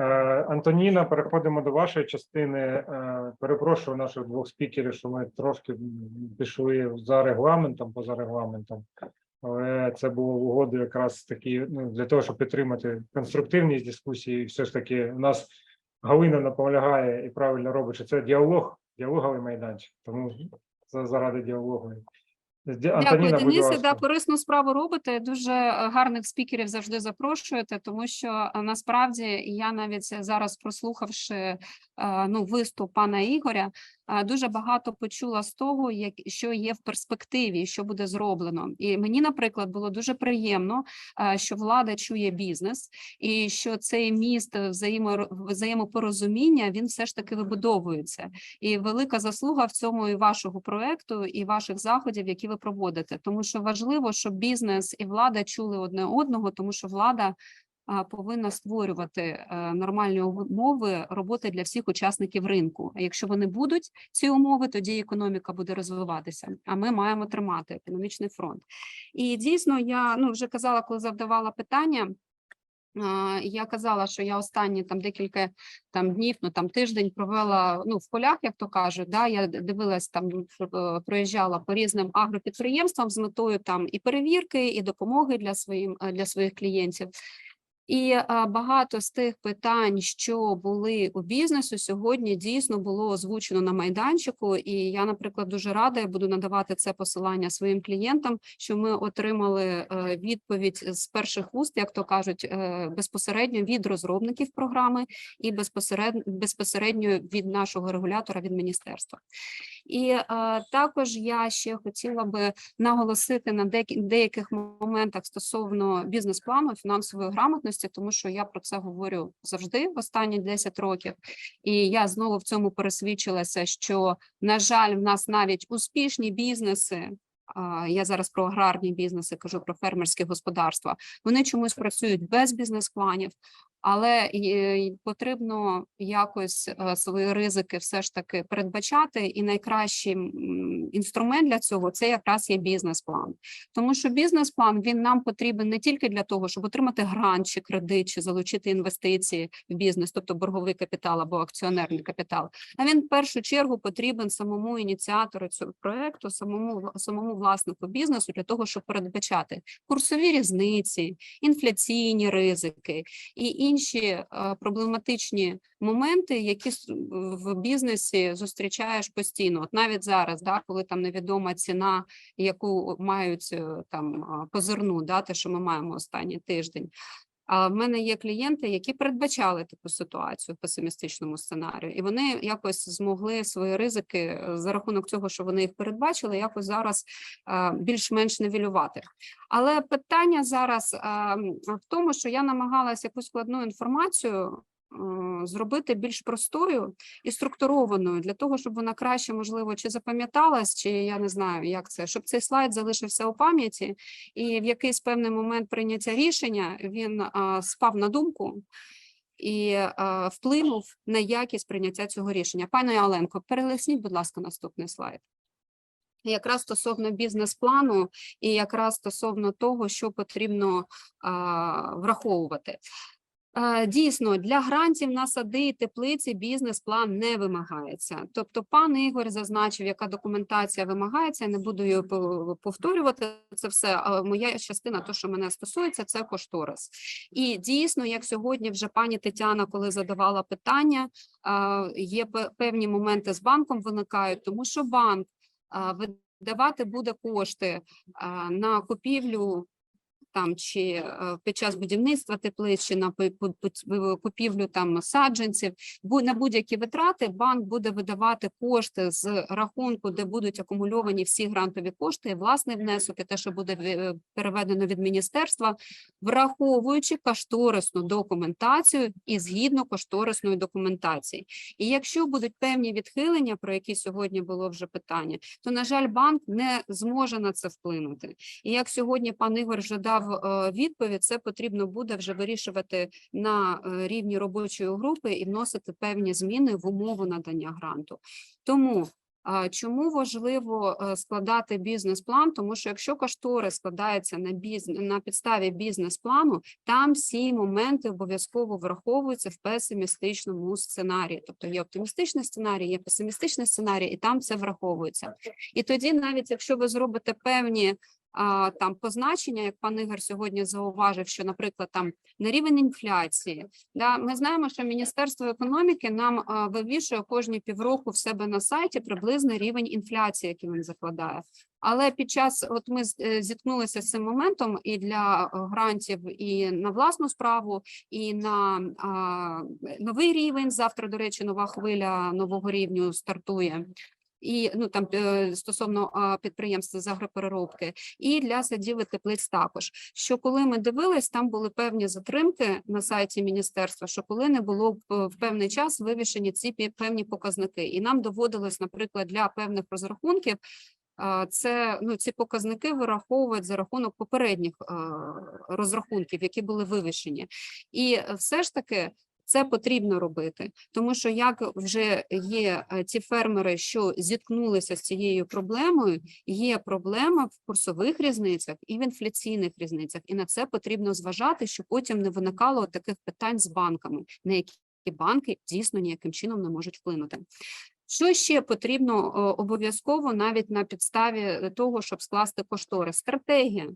Е, Антоніна, переходимо до вашої частини. Е, Перепрошую наших двох спікерів, що ми трошки пішли за регламентом, поза регламентом. Але це було в угоду якраз такі ну, для того, щоб підтримати конструктивність дискусії. Все ж таки, у нас Галина наполягає і правильно робить, що це діалог, діалоговий майданчик. Тому заради діалогу. Ді- Дякую, Антоніна, Денисе. Да, корисну справу робите. Дуже е, гарних спікерів завжди запрошуєте, тому що е, насправді я навіть зараз прослухавши е, ну виступ пана Ігоря, дуже багато почула з того, як що є в перспективі, що буде зроблено. І мені, наприклад, було дуже приємно, е, що влада чує бізнес, і що цей міст взаємо взаємопорозуміння він все ж таки вибудовується. І велика заслуга в цьому і вашого проекту, і ваших заходів, які ви проводите. Тому що важливо, щоб бізнес і влада чули одне одного, тому що влада повинна створювати е, нормальні умови роботи для всіх учасників ринку. Якщо вони будуть ці умови, тоді економіка буде розвиватися. А ми маємо тримати економічний фронт. І дійсно, я ну вже казала, коли завдавала питання. Я казала, що я останні там декілька там днів, ну там тиждень провела ну в полях, як то кажуть. Да, я дивилась там, е, проїжджала по різним агропідприємствам з метою там і перевірки, і допомоги для своїм е, для своїх клієнтів. І багато з тих питань, що були у бізнесу, сьогодні дійсно було озвучено на майданчику. І я, наприклад, дуже рада, я буду надавати це посилання своїм клієнтам, що ми отримали е, відповідь з перших уст, як то кажуть, е, безпосередньо від розробників програми і безпосередньо безпосередньо від нашого регулятора від міністерства. І е, також я ще хотіла би наголосити на деяких моментах стосовно бізнес-плану, фінансової грамотності, тому що я про це говорю завжди в останні 10 років. І я знову в цьому пересвідчилася, що на жаль, в нас навіть успішні бізнеси. Я зараз про аграрні бізнеси кажу про фермерські господарства. Вони чомусь працюють без бізнес-планів, але і потрібно якось е, свої ризики все ж таки передбачати. І найкращий інструмент для цього це якраз є бізнес-план. Тому що бізнес-план він нам потрібен не тільки для того, щоб отримати грант чи кредит, чи залучити інвестиції в бізнес, тобто борговий капітал або акціонерний капітал. А він в першу чергу потрібен самому ініціатору цього проекту, самому самому власнику бізнесу для того, щоб передбачати курсові різниці, інфляційні ризики і інші е, проблематичні моменти, які в бізнесі зустрічаєш постійно. От навіть зараз, да, коли там невідома ціна, яку мають е, там позирну, да, те, що ми маємо останній тиждень. А в мене є клієнти, які передбачали таку ситуацію в песимістичному сценарію, і вони якось змогли свої ризики е, за рахунок цього, що вони їх передбачили, якось зараз е, більш-менш невілювати. Але питання зараз е, в тому, що я намагалася якусь складну інформацію зробити більш простою і структурованою для того, щоб вона краще, можливо, чи запам'яталась, чи я не знаю, як це, щоб цей слайд залишився у пам'яті, і в якийсь певний момент прийняття рішення він а, спав на думку. І а, вплинув на якість прийняття цього рішення. Пане Оленко, перелесніть, будь ласка, наступний слайд. Якраз стосовно бізнес-плану і якраз стосовно того, що потрібно а, враховувати. Е, Дійсно, для грантів на сади і теплиці бізнес-план не вимагається. Тобто, пан Ігор зазначив, яка документація вимагається. Я не буду її повторювати це все. Але моя частина, то що мене стосується, це кошторис. І дійсно, як сьогодні вже пані Тетяна, коли задавала питання, е, є певні моменти з банком виникають, тому що банк е, видавати буде кошти на купівлю там чи е, під час будівництва теплиць, на купівлю там саджанців, на будь-які витрати банк буде видавати кошти з рахунку, де будуть акумульовані всі грантові кошти, і власний внесок, і те, що буде е, переведено від міністерства, враховуючи кошторисну документацію і згідно кошторисної документації. І якщо будуть певні відхилення, про які сьогодні було вже питання, то на жаль, банк не зможе на це вплинути. І як сьогодні пан Ігор вже дав е, відповідь, це потрібно буде вже вирішувати на е, рівні робочої групи і вносити певні зміни в умову надання гранту. Тому Чому важливо е, складати бізнес-план? Тому що якщо кошторис складається на біз... на підставі бізнес-плану, там всі моменти обов'язково враховуються в песимістичному сценарії. Тобто є оптимістичний сценарій, є песимістичний сценарій, і там це враховується. І тоді, навіть якщо ви зробите певні там позначення, як пан Ігор сьогодні зауважив, що, наприклад, там на рівень інфляції, да, ми знаємо, що Міністерство економіки нам вивішує кожні півроку в себе на сайті приблизний рівень інфляції, який він закладає. Але під час, от ми е, зіткнулися з цим моментом і для грантів, і на власну справу, і на а, новий рівень. Завтра, до речі, нова хвиля нового рівню стартує. І ну там е, стосовно а, підприємств з агропереробки, і для садів і теплиць також. Що коли ми дивились, там були певні затримки на сайті міністерства, що коли не було е, в певний час вивішені ці певні показники, і нам доводилось, наприклад, для певних розрахунків. Це ну ці показники вираховують за рахунок попередніх розрахунків, які були вивішені, і е, все ж таки це потрібно робити, тому що як вже є е, ті фермери, що зіткнулися з цією проблемою, є проблема в курсових різницях і в інфляційних різницях, і на це потрібно зважати, щоб потім не виникало таких питань з банками, на які банки дійсно ніяким чином не можуть вплинути. Що ще потрібно е, обов'язково навіть на підставі е, того, щоб скласти кошторис? Стратегія.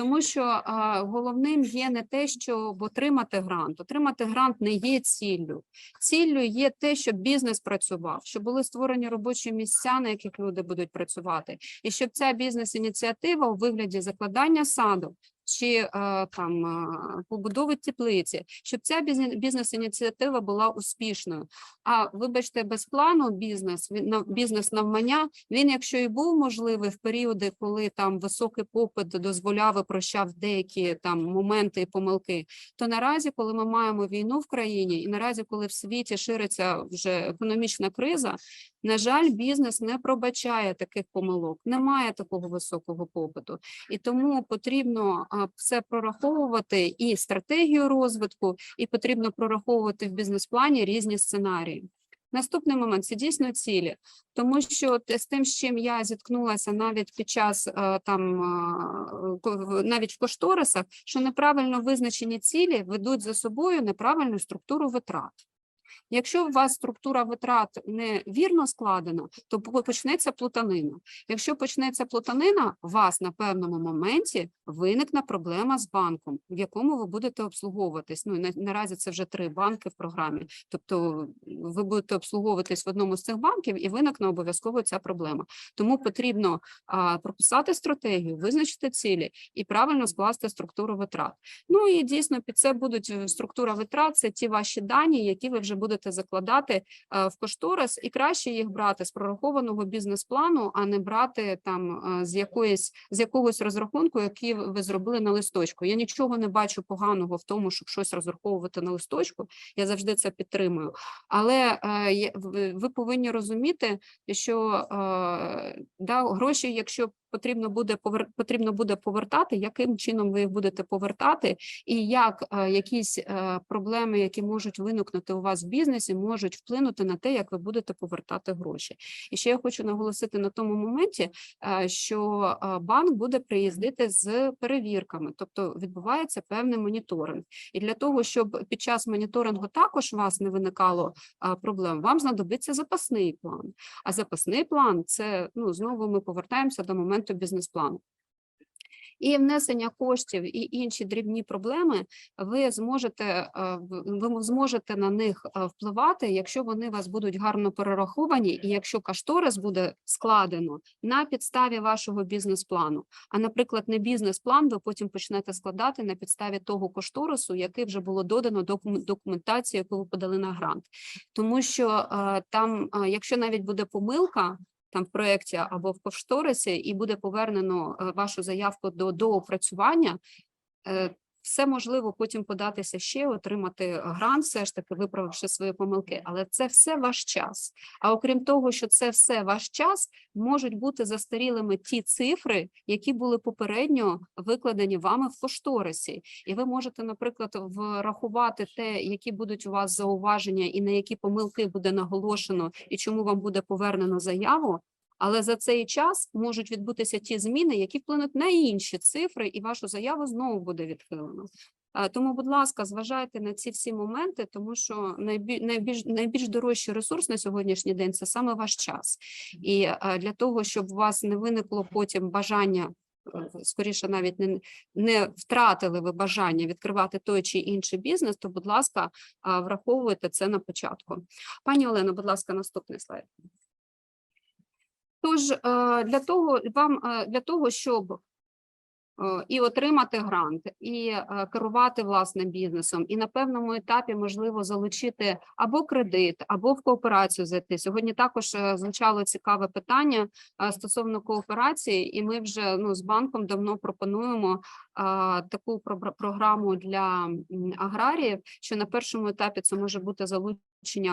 Тому що головним є не те, щоб отримати грант. Отримати грант не є ціллю. Ціллю є те, щоб бізнес працював, щоб були створені робочі місця, на яких люди будуть працювати, і щоб ця бізнес-ініціатива у вигляді закладання саду чи е, там е, побудови теплиці, щоб ця бізнес- бізнес-ініціатива була успішною. А вибачте, без плану бізнес він бізнес навмання. Він, якщо і був можливий в періоди, коли там високий попит дозволяв і прощав деякі там моменти і помилки, то наразі, коли ми маємо війну в країні, і наразі, коли в світі шириться вже економічна криза, на жаль, бізнес не пробачає таких помилок, немає такого високого попиту, і тому потрібно а, все прораховувати і стратегію розвитку, і потрібно прораховувати в бізнес-плані різні сценарії. Наступний момент це дійсно цілі, тому що з тим, з чим я зіткнулася навіть під час е, там е, навіть в кошторисах, що неправильно визначені цілі ведуть за собою неправильну структуру витрат. Якщо у вас структура витрат не вірно складена, то почнеться плутанина. Якщо почнеться плутанина, у вас на певному моменті виникне проблема з банком, в якому ви будете обслуговуватись. Ну наразі це вже три банки в програмі. Тобто ви будете обслуговуватись в одному з цих банків, і виникне обов'язково ця проблема. Тому потрібно а, прописати стратегію, визначити цілі і правильно скласти структуру витрат. Ну і дійсно під це будуть е, структура витрат, це ті ваші дані, які ви вже будете закладати е, в кошторис, і краще їх брати з прорахованого бізнес-плану, а не брати там е, з якоїсь з якогось розрахунку, який ви зробили на листочку. Я нічого не бачу поганого в тому, щоб щось розраховувати на листочку. Я завжди це підтримую. Але е, ви ви повинні розуміти, що да, гроші, якщо потрібно буде повер... потрібно буде повертати, яким чином ви їх будете повертати, і як е, якісь е, проблеми, які можуть виникнути у вас в бізнесі, можуть вплинути на те, як ви будете повертати гроші. І ще я хочу наголосити на тому моменті, е, що банк буде приїздити з перевірками, тобто відбувається певний моніторинг. І для того, щоб під час моніторингу також у вас не виникало проблем, вам знадобиться запасний план. А запасний план це ну знову ми повертаємося до моменту бізнес-плану. І внесення коштів і інші дрібні проблеми ви зможете е, ви зможете на них е, впливати, якщо вони вас будуть гарно перераховані, і якщо кошторис буде складено на підставі вашого бізнес-плану. А, наприклад, не бізнес-план ви потім почнете складати на підставі того кошторису, який вже було додано до документації, яку ви подали на грант. Тому що е, там, якщо навіть буде помилка. Там в проєкті або в повшторисі, і буде повернено е, вашу заявку до доопрацювання. Е, Все можливо потім податися ще, отримати грант, все ж таки виправивши свої помилки, але це все ваш час. А окрім того, що це все ваш час, можуть бути застарілими ті цифри, які були попередньо викладені вами в кошторисі. І ви можете, наприклад, врахувати те, які будуть у вас зауваження і на які помилки буде наголошено, і чому вам буде повернено заяву. Але за цей час можуть відбутися ті зміни, які вплинуть на інші цифри, і вашу заяву знову буде відхилено. Е, Тому, будь ласка, зважайте на ці всі моменти, тому що найбі- найбільш найбільш дорожчий ресурс на сьогоднішній день це саме ваш час. І е, для того, щоб у вас не виникло потім бажання, е, скоріше навіть не, не втратили ви бажання відкривати той чи інший бізнес, то, будь ласка, враховуйте це на початку. Пані Олено, будь ласка, наступний слайд. Тож, е, для того вам е, для того, щоб е, і отримати грант, і керувати власним бізнесом, і на певному етапі можливо залучити або кредит, або в кооперацію зайти. Сьогодні також звучало цікаве питання стосовно кооперації, і ми вже ну з банком давно пропонуємо таку про- програму для аграріїв, що на першому етапі це може бути залучення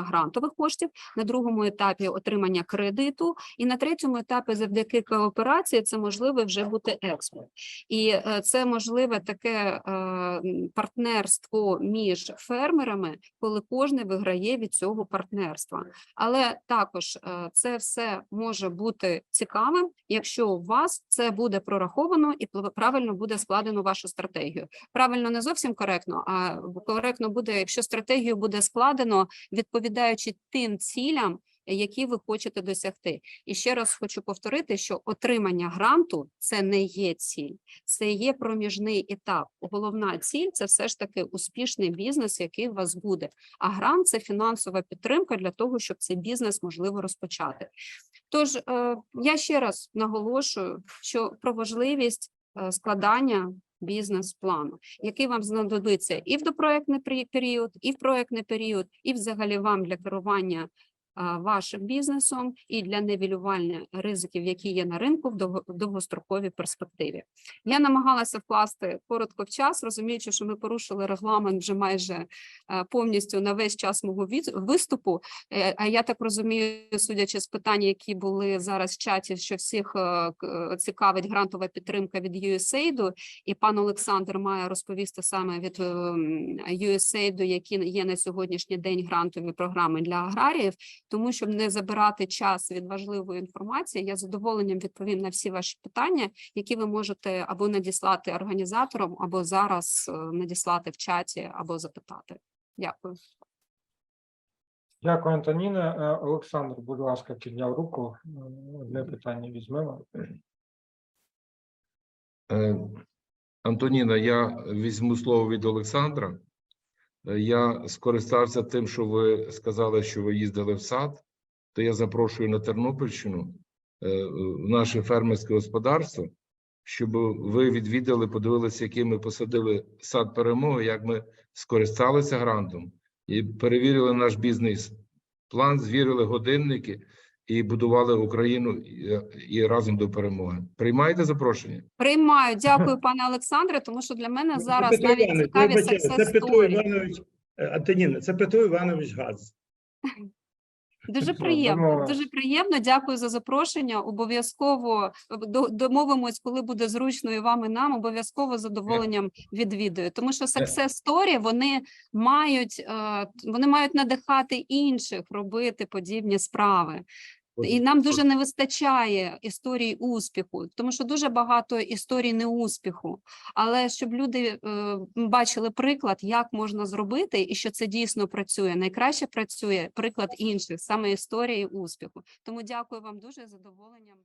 грантових коштів, на другому етапі отримання кредиту, і на третьому етапі, завдяки кооперації, це можливо вже бути експорт. І е, це можливе таке е, партнерство між фермерами, коли кожен виграє від цього партнерства. Але також е, це все може бути цікавим, якщо у вас це буде прораховано і правильно буде складено вашу стратегію. Правильно не зовсім коректно, а коректно буде, якщо стратегію буде складено відповідаючи тим цілям, які ви хочете досягти. І ще раз хочу повторити, що отримання гранту це не є ціль, це є проміжний етап. Головна ціль це все ж таки успішний бізнес, який у вас буде. А грант це фінансова підтримка для того, щоб цей бізнес можливо розпочати. Тож е, я ще раз наголошую, що про важливість е, складання бізнес-плану, який вам знадобиться і в допроектний пері- період, і в проектний період, і взагалі вам для керування вашим бізнесом і для нивелювання ризиків, які є на ринку в довго- довгостроковій перспективі. Я намагалася вкласти коротко в час, розуміючи, що ми порушили регламент вже майже е, повністю на весь час мого виступу. Е, А я так розумію, судячи з питань, які були зараз в чаті, що всіх е, цікавить грантова підтримка від USAID, і пан Олександр має розповісти саме від USAID, які є на сьогоднішній день грантові програми для аграріїв. Тому щоб не забирати час від важливої інформації, я з задоволенням відповім на всі ваші питання, які ви можете або надіслати організаторам, або зараз е, надіслати в чаті, або запитати. Дякую. Дякую, Антоніна. Е, Олександр, будь ласка, підняв руку. Одне питання візьмемо. Е, Антоніна, я візьму слово від Олександра. Е, Я скористався тим, що ви сказали, що ви їздили в сад, то я запрошую на Тернопільщину е, в наше фермерське господарство, щоб ви відвідали, подивилися, який ми посадили сад перемоги, як ми скористалися грантом і перевірили наш бізнес план, звірили годинники і будували Україну і, разом до перемоги. Приймаєте запрошення? Приймаю, дякую, пане Олександре, тому що для мене Ну, Це зараз Петро навіть Іванович, цікаві вибачте, success Це Петро story. Іванович, е, Антоніна, це Петро Іванович Газ. Дуже приємно, дуже приємно. Дякую за запрошення. Обов'язково е, до- домовимось, коли буде зручно і вам, і нам. Обов'язково з задоволенням відвідую. Тому що success story, вони мають е, вони мають надихати інших робити подібні справи. І нам дуже не вистачає історій успіху, тому що дуже багато історій неуспіху. Але щоб люди е, бачили приклад, як можна зробити, і що це дійсно працює. Найкраще працює приклад інших, саме історії успіху. Тому дякую вам дуже задоволенням.